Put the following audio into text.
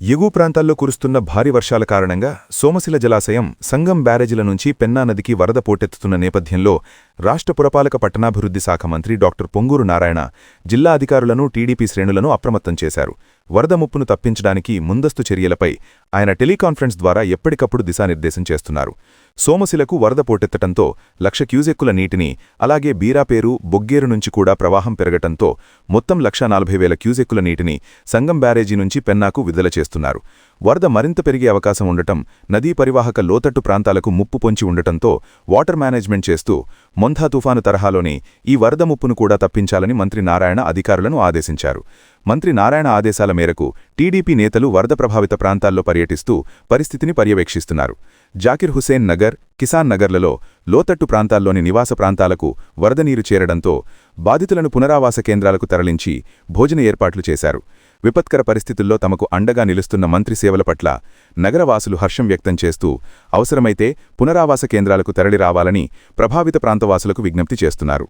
ఎగువ ప్రాంతాల్లో కురుస్తున్న భారీ వర్షాల కారణంగా సోమశిల జలాశయం సంగం బ్యారేజీల నుంచి పెన్నా నదికి వరద పోటెత్తుతున్న నేపథ్యంలో రాష్ట్ర పురపాలక పట్టణాభివృద్ధి శాఖ మంత్రి డాక్టర్ పొంగూరు నారాయణ జిల్లా అధికారులను టీడీపీ శ్రేణులను అప్రమత్తం చేశారు. వరద ముప్పును తప్పించడానికి ముందస్తు చర్యలపై ఆయన టెలికాన్ఫరెన్స్ ద్వారా ఎప్పటికప్పుడు దిశానిర్దేశం చేస్తున్నారు. సోమశిలకు వరద పోటెత్తటంతో లక్ష క్యూజెక్కుల నీటిని అలాగే బీరాపేరు బొగ్గేరు నుంచి కూడా ప్రవాహం పెరగటంతో మొత్తం లక్ష క్యూజెక్కుల నీటిని సంగం బ్యారేజీ నుంచి పెన్నాకు విడుదల చేస్తున్నారు. వరద మరింత పెరిగే అవకాశం ఉండటం నదీ పరివాహక లోతట్టు ప్రాంతాలకు ముప్పు పొంచి ఉండటంతో వాటర్ మేనేజ్మెంట్ చేస్తూ మొంథా తుఫాను తరహాలోని ఈ వరద ముప్పును కూడా తప్పించాలని మంత్రి నారాయణ అధికారులను ఆదేశించారు. మంత్రి నారాయణ ఆదేశాల మేరకు టీడీపీ నేతలు వరద ప్రభావిత ప్రాంతాల్లో పర్యటిస్తూ పరిస్థితిని పర్యవేక్షిస్తున్నారు. జాకిర్ హుసేన్ నగర్ కిసాన్ నగర్లలో లోతట్టు ప్రాంతాల్లోని నివాస ప్రాంతాలకు వరద నీరు చేరడంతో బాధితులను పునరావాస కేంద్రాలకు తరలించి భోజన ఏర్పాట్లు చేశారు. విపత్కర పరిస్థితుల్లో తమకు అండగా నిలుస్తున్న మంత్రి సేవల పట్ల నగరవాసులు హర్షం వ్యక్తం చేస్తూ అవసరమైతే పునరావాస కేంద్రాలకు తరలి రావాలని ప్రభావిత ప్రాంతవాసులకు విజ్ఞప్తి చేస్తున్నారు.